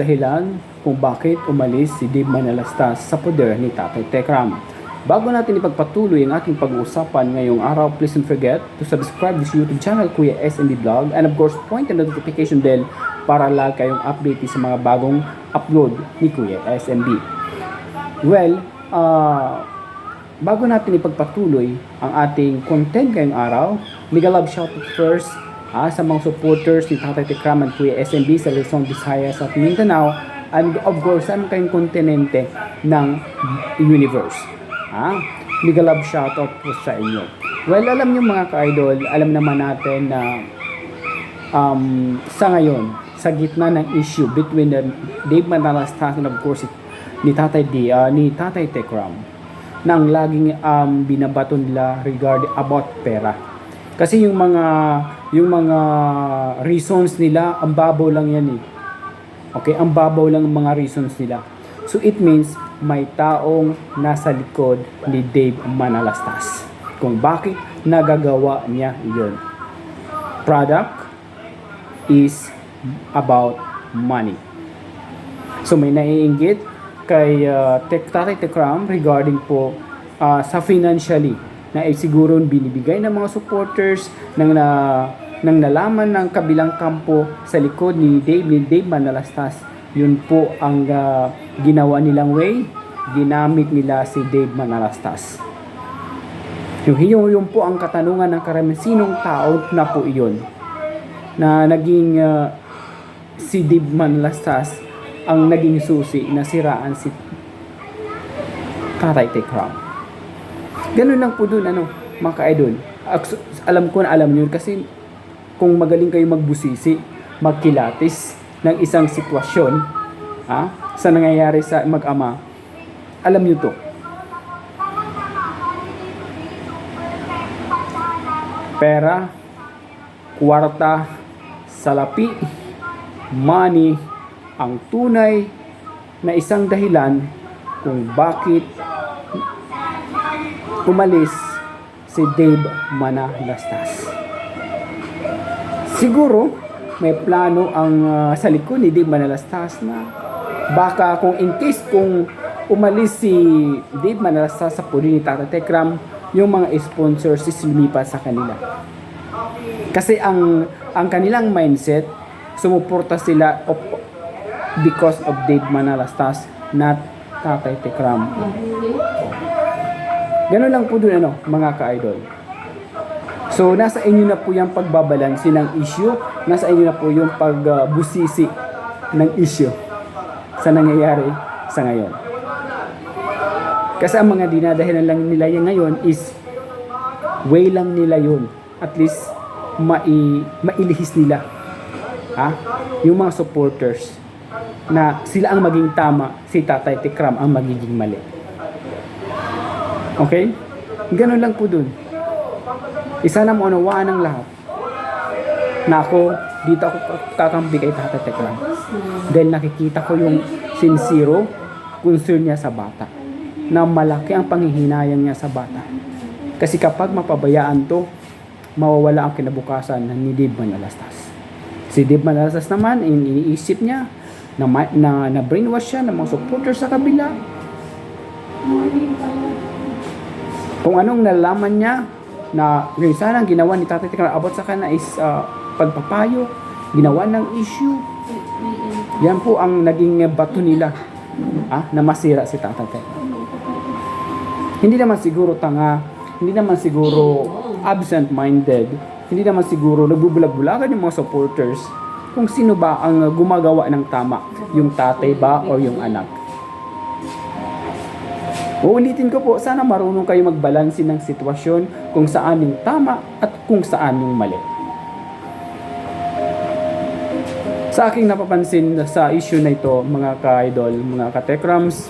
dahilan kung bakit umalis si Dave Manalastas sa poder ni Tatay Tekram. Bago natin ipagpatuloy ang ating pag-uusapan ngayong araw, please don't forget to subscribe this YouTube channel, Kuya SMB Vlog, and of course, point the notification bell para lagi kayong update sa mga bagong upload ni Kuya SMB. Well, ah, bago natin ipagpatuloy ang ating content ngayong araw, mega love shoutout first ah, sa mga supporters ni Tatay Tikram at Kuya SMB sa Luzon, Visayas at Mindanao and of course sa kayong kontinente ng universe. Ah, mega love shoutout po sa inyo. Well, alam niyo mga ka-idol, alam naman natin na um, sa ngayon, sa gitna ng issue between the Dave Manalastas and of course ni Tatay D, ah, ni Tatay Tekram nang laging um, binabato nila regarding about pera. Kasi yung mga yung mga reasons nila, ang babaw lang yan eh. Okay, ang babaw lang ang mga reasons nila. So it means may taong nasa likod ni Dave Manalastas. Kung bakit nagagawa niya iyon. Product is about money. So may naiinggit kay uh, Tek Tatay Tekram regarding po uh, sa financially na eh, siguro binibigay ng mga supporters ng na nang nalaman ng kabilang kampo sa likod ni Dave ni Dave Manalastas. Yun po ang uh, ginawa nilang way. Ginamit nila si Dave Manalastas. Yung yun, yun po ang katanungan ng karamihan. Sinong tao na po iyon? Na naging uh, si Dave Manalastas ang naging susi na siraan si Tatay Tekram. Ganun lang po dun, ano, mga ka-idol. Alam ko na alam yun kasi kung magaling kayo magbusisi, magkilatis ng isang sitwasyon ha, sa nangyayari sa mag-ama, alam nyo to. Pera, kwarta, salapi, money, ang tunay na isang dahilan kung bakit umalis si Dave Manalastas. Siguro may plano ang uh, sa likod ni Dave Manalastas na baka kung in case kung umalis si Dave Manalastas sa puli ni Tata Tekram, yung mga sponsors is lumipat sa kanila. Kasi ang ang kanilang mindset, sumuporta sila of, because of Dave Manalastas, not Tatay Tekram. Ganun lang po dun ano, mga ka-idol. So, nasa inyo na po yung pagbabalansi ng issue. Nasa inyo na po yung pagbusisi ng issue sa nangyayari sa ngayon. Kasi ang mga dinadahilan lang nila yan ngayon is way lang nila yun. At least, mai, mailihis nila. Ha? Yung mga supporters na sila ang maging tama, si Tatay Tikram ang magiging mali. Okay? Ganun lang po dun. Isa na maunawaan ng lahat na ako, dito ako kakampi kay Tata Tekram. Dahil nakikita ko yung sincero concern niya sa bata. Na malaki ang panghihinayang niya sa bata. Kasi kapag mapabayaan to, mawawala ang kinabukasan ni Dave Manalastas. Si Dave Manalastas naman, in- iniisip niya na, na, na brainwash siya ng mga supporters sa kabila. Kung anong nalaman niya na yung sana ginawa ni Tatay Tikram about sa kanya is uh, pagpapayo, ginawa ng issue. Yan po ang naging bato nila ah, na masira si Tatay Tikram. Hindi naman siguro tanga, hindi naman siguro absent-minded, hindi naman siguro nagbubulag-bulagan yung mga supporters kung sino ba ang gumagawa ng tama, yung tatay ba o yung anak. Uulitin ko po, sana marunong kayo magbalansin ng sitwasyon kung saan yung tama at kung saan yung mali. Sa aking napapansin sa issue na ito, mga ka-idol, mga ka-tekrams,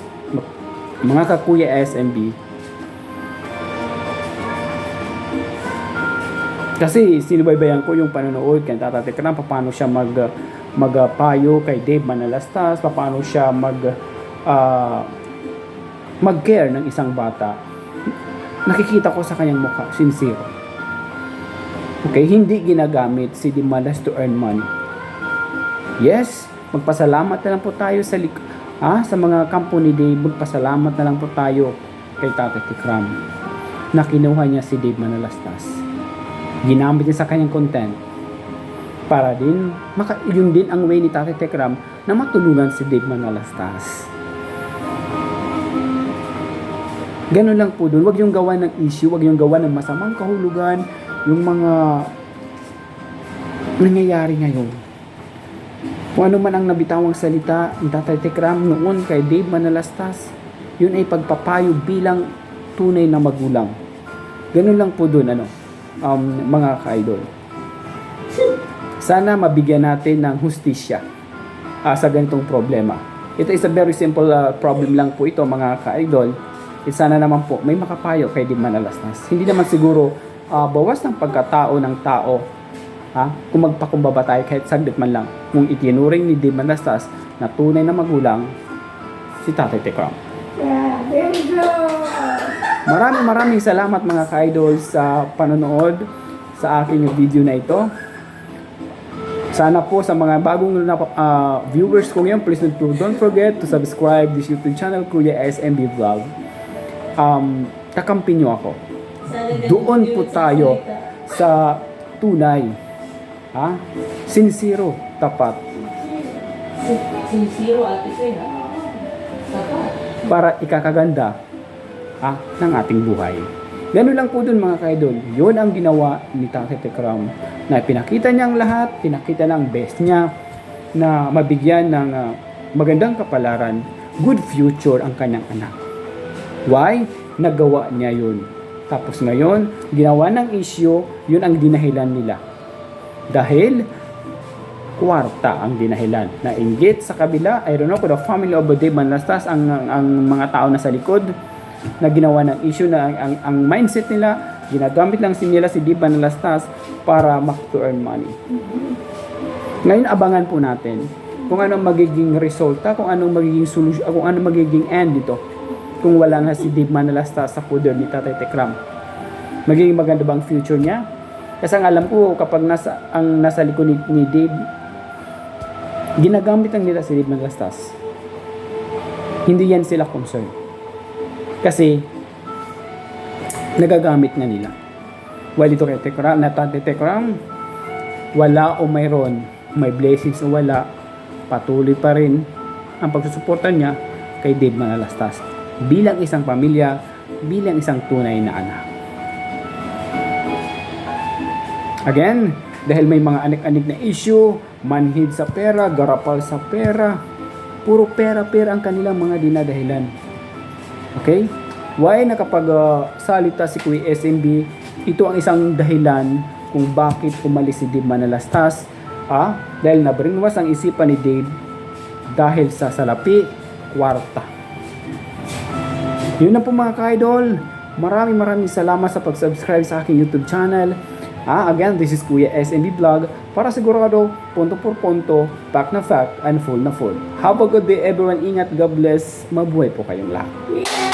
mga kakuya SMB, kasi sinubaybayan ko yung panonood kay Tata Tekram, paano siya mag magpayo kay Dave Manalastas, paano siya mag ah, mag-care ng isang bata, nakikita ko sa kanyang mukha, sincere. Okay, hindi ginagamit si Dimalas to earn money. Yes, Magpasalamat na lang po tayo sa lik ah, sa mga kampo ni Dave. Magpasalamat na lang po tayo kay Tatay Tikram na kinuha niya si Dave Manalastas. Ginamit niya sa kanyang content para din, maka, yun din ang way ni Tatay Tekram na matulungan si Dave Manalastas. Ganun lang po doon. Huwag yung gawa ng issue, huwag yung gawa ng masamang kahulugan, yung mga nangyayari ngayon. Kung ano man ang nabitawang salita ng Tatay Tekram noon kay Dave Manalastas, yun ay pagpapayo bilang tunay na magulang. Ganun lang po doon, ano, um, mga ka-idol. Sana mabigyan natin ng hustisya ah, sa ganitong problema. Ito is a very simple ah, problem lang po ito, mga ka-idol. Eh, sana naman po may makapayo kay Dave Manalastas. Hindi naman siguro ah, bawas ng pagkatao ng tao ha? kung magpakumbaba tayo kahit saglit man lang. Kung itinuring ni Dave Manalastas na tunay na magulang si Tatay Tekram. Maraming maraming salamat mga ka-idol sa panonood sa aking video na ito. Sana po sa mga bagong ah, viewers ko ngayon, please don't, don't forget to subscribe this YouTube channel, Kuya SMB Vlog. Um, kakampi nyo ako. Doon po tayo sa tunay. Ha? Sincero, tapat. Sincero ate ha. Tapat. para ikakaganda ah, ng ating buhay. Ganun lang po dun mga kaidol. Yun ang ginawa ni Tatay Tekram na pinakita niya ang lahat, pinakita ng best niya na mabigyan ng ah, magandang kapalaran, good future ang kanyang anak. Why? Nagawa niya yun. Tapos ngayon, ginawa ng issue, yun ang dinahilan nila. Dahil kwarta ang dinahilan. Nainggit sa kabila, I don't know kung the family of Dave Manlastas ang, ang, mga tao na sa likod na ginawa ng issue na ang, ang, ang mindset nila, ginagamit lang nila si Dave Manlastas para mak to earn money. Ngayon abangan po natin kung anong magiging resulta, kung anong magiging solution, kung anong magiging end dito. Kung wala nga si Dave Manalastas sa poder ni Tatay Tekram. Magiging maganda bang future niya? Kasi ang alam ko kapag nasa ang nasa likod ni, ni Dave ginagamit lang nila si Dave Manalastas. Hindi yan sila concerned. Kasi nagagamit na nila. While ito kay Tekram, na Tatay Tekram, wala o mayroon, may blessings o wala, patuloy pa rin ang pagsusuporta niya kay Dave Manalastas bilang isang pamilya, bilang isang tunay na anak. Again, dahil may mga anik-anik na issue, manhid sa pera, garapal sa pera, puro pera-pera ang kanilang mga dinadahilan. Okay? Why nakapag-salita si Kuya SMB, ito ang isang dahilan kung bakit umalis si Dave Manalastas. Ah, dahil na-brainwash ang isipan ni Dave dahil sa salapi, kwarta. Yun na po mga ka-idol. Maraming maraming salamat sa pag-subscribe sa aking YouTube channel. Ah, again, this is Kuya SMB Vlog para sigurado, punto por punto, fact na fact, and full na full. Have a good day everyone. Ingat, God bless. Mabuhay po kayong lahat.